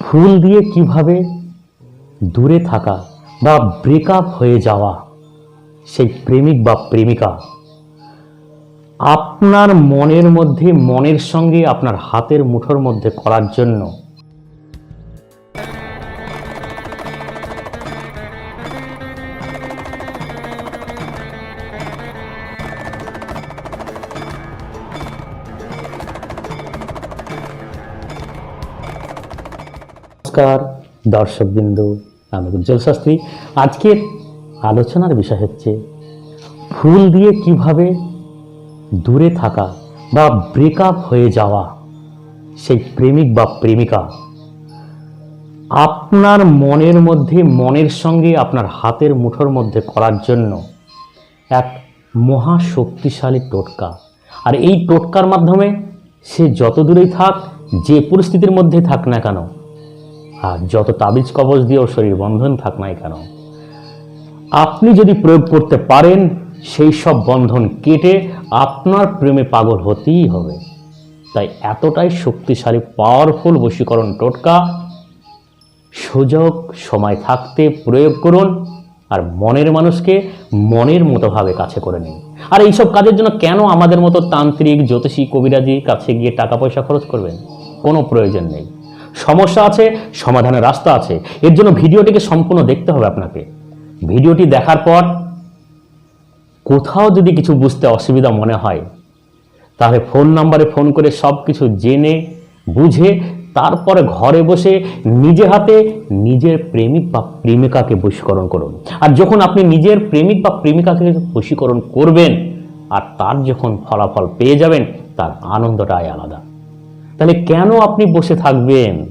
ফুল দিয়ে কীভাবে দূরে থাকা বা ব্রেকআপ হয়ে যাওয়া সেই প্রেমিক বা প্রেমিকা, আপনার মনের মধ্যে, মনের সঙ্গে আপনার হাতের মুঠোর মধ্যে করার জন্য নমস্কার, দর্শকবিন্দু, আমি উজ্জ্বল শাস্ত্রী। আজকের আলোচনার বিষয় হচ্ছে ফুল দিয়ে কীভাবে দূরে থাকা বা ব্রেকআপ হয়ে যাওয়া, সেই প্রেমিক বা প্রেমিকা। আপনার মনের মধ্যে, মনের সঙ্গে, আপনার হাতের মুঠোর মধ্যে করার জন্য এক মহা শক্তিশালী টোটকা। আর এই টোটকার মাধ্যমে সে যত দূরেই থাক, যে পরিস্থিতির মধ্যে থাক না কেন আর যত তাবিজ কবজ দিয়েও শরীর বন্ধন থাক নাই কেন? আপনি যদি প্রয়োগ করতে পারেন, সেই সব বন্ধন কেটে আপনার প্রেমে পাগল হতেই হবে। তাই এতটাই শক্তিশালী পাওয়ারফুল বশীকরণ টোটকা, সুযোগ, সময় থাকতে প্রয়োগ করুন আর মনের মানুষকে মনের মতোভাবে কাছে করে নিন। আর এইসব কাজের জন্য কেন আমাদের মতো তান্ত্রিক, জ্যোতিষী কবিরাজি কাছে গিয়ে টাকা পয়সা খরচ করবেন? কোনো প্রয়োজন নেই। সমস্যা আছে, সমাধানের রাস্তা আছে। এর জন্য ভিডিওটিকে সম্পূর্ণ দেখতে হবে আপনাকে। ভিডিওটি দেখার পর কোথাও যদি কিছু বুঝতে অসুবিধা মনে হয়, তাহলে ফোন নাম্বারে ফোন করে সব কিছু জেনে, বুঝে, তারপরে ঘরে বসে নিজে হাতে নিজের প্রেমিক বা প্রেমিকাকে বশীকরণ করুন। আর যখন আপনি নিজের প্রেমিক বা প্রেমিকাকে বশীকরণ করবেন, আর তার যখন ফলাফল পেয়ে যাবেন, তার আনন্দটাই আলাদা। তাহলে কেন আপনি বসে থাকবেন?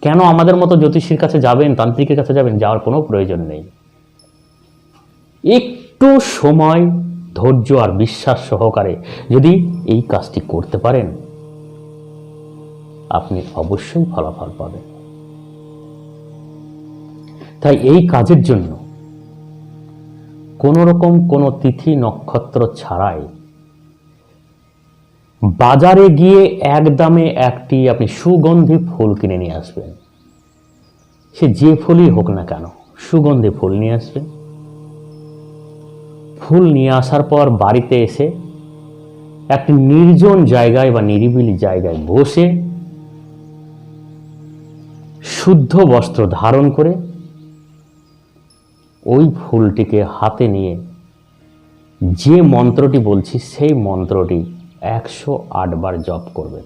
কেন আমাদের মতো জ্যোতিষীর কাছে যাবেন, তান্ত্রিকের কাছে যাবেন? যাওয়ার কোনো প্রয়োজন নেই। একটু সময়, ধৈর্য আর বিশ্বাস সহকারে যদি এই কাজটি করতে পারেন, আপনি অবশ্যই ফলাফল পাবেন। তাই এই কাজের জন্য কোনো রকম কোনো তিথি নক্ষত্র ছাড়াই বাজারে গিয়ে এক দামে একটি আপনি সুগন্ধি ফুল কিনে নিয়ে আসবেন। সে যে ফুলই হোক না কেন, সুগন্ধি ফুল নিয়ে আসবেন। ফুল নিয়ে আসার পর বাড়িতে এসে একটি নির্জন জায়গায় বা নিরিবিলি জায়গায় বসে শুদ্ধ বস্ত্র ধারণ করে ওই ফুলটিকে হাতে নিয়ে যে মন্ত্রটি বলছি, সেই মন্ত্রটি একশো বার জপ করবেন।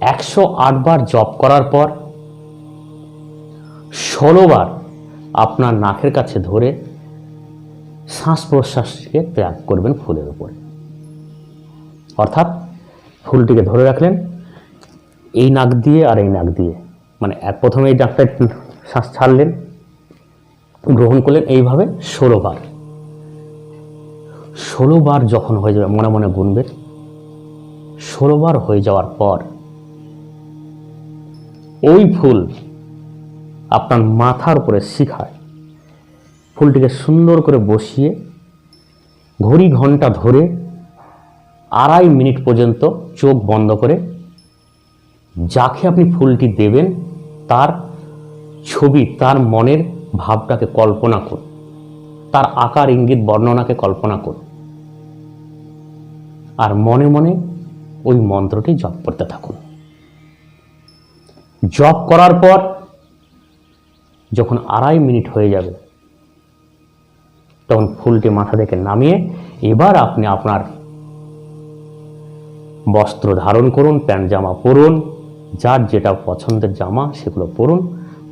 একশো বার জপ করার পর ষোলোবার আপনার নাকের কাছে ধরে শ্বাস প্রশ্বাসকে ত্যাগ করবেন ফুলের উপরে। অর্থাৎ ফুলটিকে ধরে রাখলেন, এই নাক দিয়ে আর এই নাক দিয়ে। মানে এক প্রথমে এই নাকটা শ্বাস ছাড়লেন, গ্রহণ করলেন, এইভাবে ষোলোবার ষোলোবার যখন হয়ে যাবে, মনে মনে গুনবেন ষোলোবার হয়ে যাওয়ার পর, ওই ফুল আপনার মাথার উপরে শিখায়। ফুলটিকে সুন্দর করে বসিয়ে, ঘড়ি ঘণ্টা ধরে আড়াই মিনিট পর্যন্ত চোখ বন্ধ করে যাকে আপনি ফুলটি দেবেন, তার ছবি, তার মনের ভাবটাকে কল্পনা করুন। তার আকার, ইঙ্গিত, বর্ণনাকে কল্পনা করুন। আর মনে মনে ওই মন্ত্রটি জপ করতে থাকুন। জপ করার পর যখন আড়াই মিনিট হয়ে যাবে, তখন ফুলটি মাথা থেকে নামিয়ে এবার আপনি আপনার বস্ত্র ধারণ করুন, প্যান্ট জামা পরুন, যার যেটা পছন্দের জামা সেগুলো পরুন,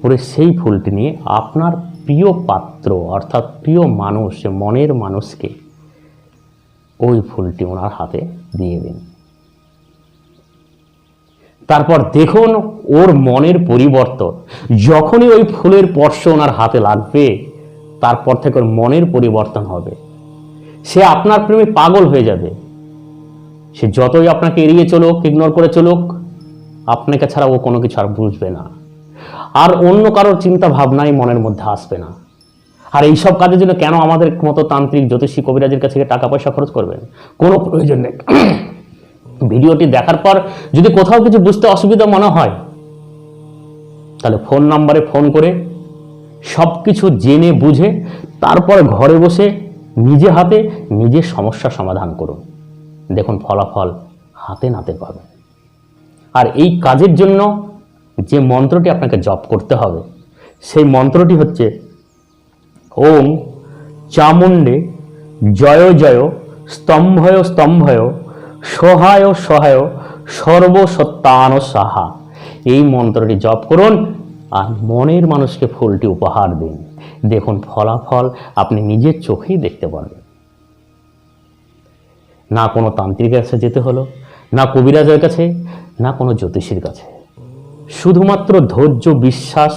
পরে সেই ফুলটি নিয়ে আপনার প্রিয় পাত্র অর্থাৎ প্রিয় মানুষ, মনের মানুষকে ওই ফুলটি ওনার হাতে দিয়ে দিন। তারপর দেখুন ওর মনের পরিবর্তন। যখনই ওই ফুলের স্পর্শ ওনার হাতে লাগবে, তারপর থেকে ওর মনের পরিবর্তন হবে। সে আপনার প্রেমে পাগল হয়ে যাবে। সে যতই আপনাকে এড়িয়ে চলুক ইগনোর করে চলুক, আপনাকে ছাড়া ও কোনো কিছু আর বুঝবে না। আর অন্য কারোর চিন্তা ভাবনাই মনের মধ্যে আসবে না। আর এইসব কাজের জন্য কেন আমাদের মতো তান্ত্রিক, জ্যোতিষী, কবিরাজের কাছে টাকা পয়সা খরচ করবেন? কোনো প্রয়োজন নেই। ভিডিওটি দেখার পর যদি কোথাও কিছু বুঝতে অসুবিধা মনে হয়, তাহলে ফোন নাম্বারে ফোন করে সব কিছু জেনে বুঝে তারপর ঘরে বসে নিজে হাতে নিজের সমস্যা সমাধান করুন। দেখুন ফলাফল হাতে নাতে পাবেন আর এই কাজের জন্য যে মন্ত্রটি আপনাকে জপ করতে হবে, সেই মন্ত্রটি হচ্ছে ওম চামুণ্ডে জয় জয় স্তম্ভয় স্তম্ভয় সহায় সহায় সর্বসত্তান সাহা। এই মন্ত্রটি জপ করুন আর মনের মানুষকে ফুলটি উপহার দিন। দেখুন ফলাফল আপনি নিজের চোখেই দেখতে পারবেন। না কোনো তান্ত্রিকের কাছে যেতে হলো, না কবিরাজের কাছে, না কোনো জ্যোতিষীর কাছে। শুধুমাত্র ধৈর্য, বিশ্বাস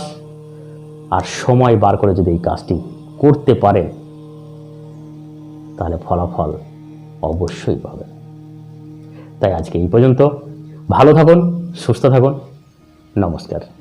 আর সময় বার করে যদি এই কাজটি করতে পারেন, তাহলে ফলাফল অবশ্যই পাবেন। তাই আজকে এই পর্যন্ত। ভালো থাকুন, সুস্থ থাকুন। নমস্কার।